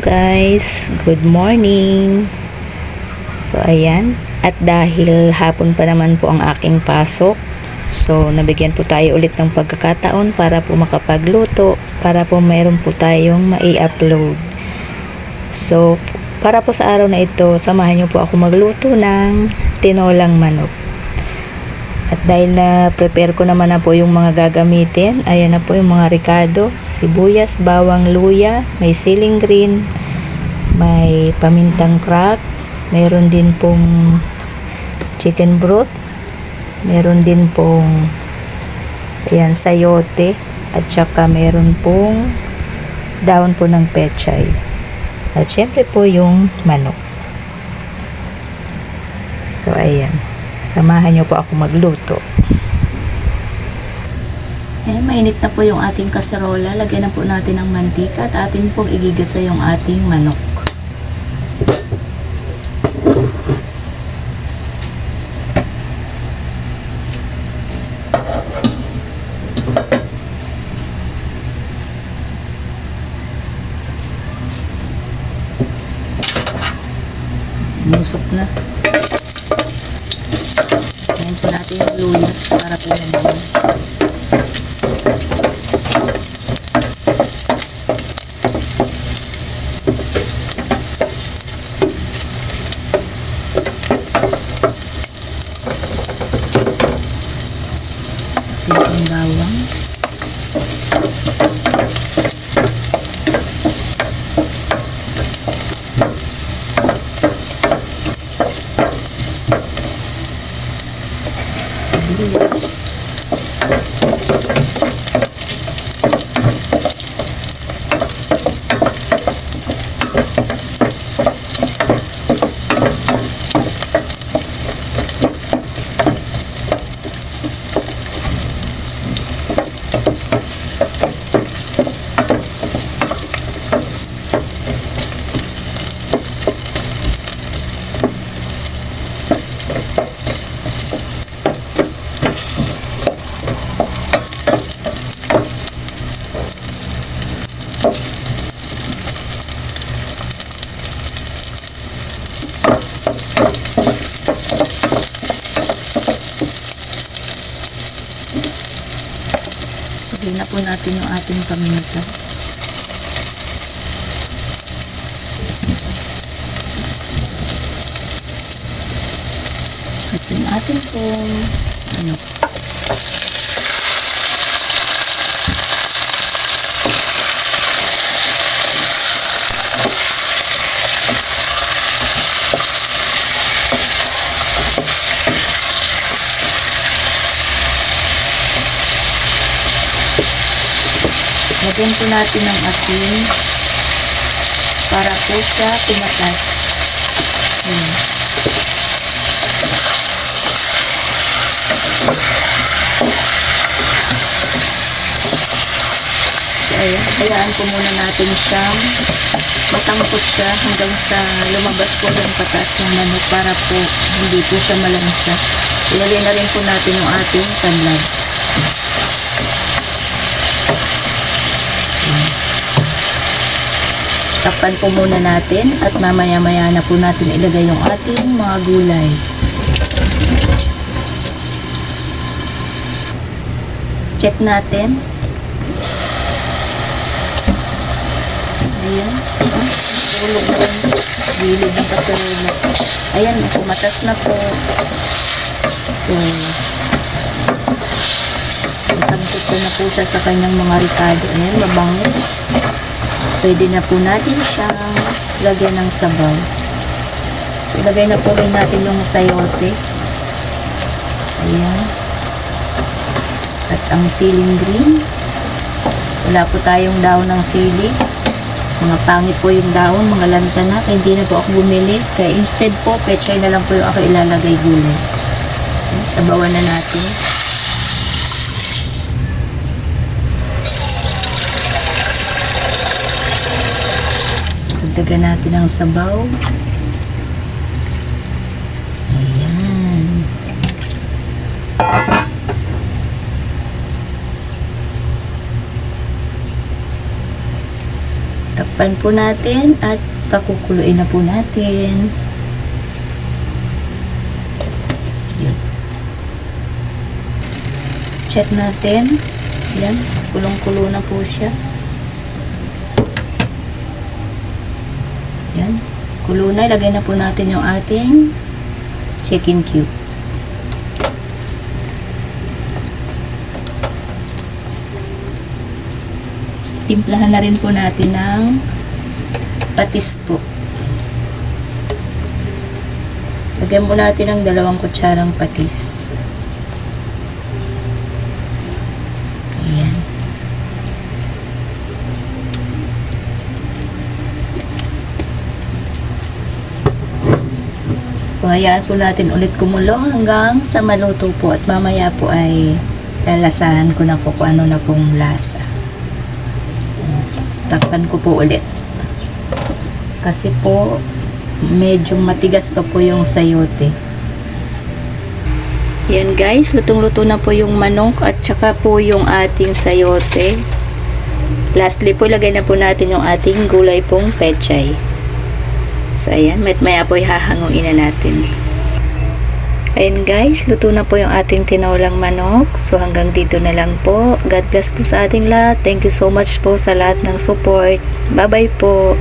guys, good morning. So ayan, at dahil hapon pa naman po ang aking pasok, so nabigyan po tayo ulit ng pagkakataon para po makapagluto, para po mayroon po tayong mai-upload. So para po sa araw na ito, samahan niyo po ako magluto ng tinolang manok. At dahil na prepare ko naman na po yung mga gagamitin, ayan na po yung mga ricado, sibuyas, bawang, luya, may siling green, may pamintang crack, meron din pong chicken broth, meron din pong ayan, sayote, at saka meron pong daon po ng pechay. At syempre po yung manok. So, ayan. Samahan niyo po ako magluto. Eh, mainit na po yung ating kaserola. Lagyan na po natin ng mantika at atin pong igigisa yung ating manok. Musok na. Ayan po natin yung luya para po. Yung bawang. Sibuyas. Sabihin na po natin yung ating paminta. At yung ating pong ano, lagyan po natin ng asin para po siya tumatas. Ayan. So, ayan, hayaan po muna natin siyang masangkot siya hanggang sa lumabas po yung patas ng manok para po hindi po siya malansa. Ilagay na rin po natin yung ating tanlad. Takpan po muna natin at mamaya-maya na po natin ilagay yung ating mga gulay. Check natin. Ayan. Gilid ng kaserola. Ayan, kumatas na po. So, nasabot ko na po siya sa kanyang mga ricado. Ayan, mabango. Pwede na po natin siyang lagyan ng sabaw. So, ilagay na po rin natin yung sayote. Ayan. At ang siling green. Wala po tayong daon ng sili. Mga pangit po yung daon, mga lanta na. Kaya hindi na po ako bumili. Kaya instead po, pechay na lang po yung ako ilalagay gulay. Sabawan na natin. Dagdagan natin ang sabaw. Ayan. Takpan po natin at pakukuluin na po natin. Yun. Check natin. Yan, kulong-kulo na po siya. Yan, kulo na. Na po natin yung ating chicken cube. Timplahan na rin po natin ng patis po. Lagyan po natin ng dalawang kutsarang patis. So, hayaan po natin ulit kumulo hanggang sa maluto po at mamaya po ay lalasahan ko na po kung ano na pong lasa. Takpan ko po ulit. Kasi po, medyo matigas pa po yung sayote. Yan guys, lutong-luto na po yung manok at saka po yung ating sayote. Lastly po, lagay na po natin yung ating gulay pong pechay. So, ayan. May maya po ihahanguin na natin. Ayan guys, luto na po yung ating tinolang manok. So, hanggang dito na lang po. God bless po sa ating lahat. Thank you so much po sa lahat ng support. Bye-bye po.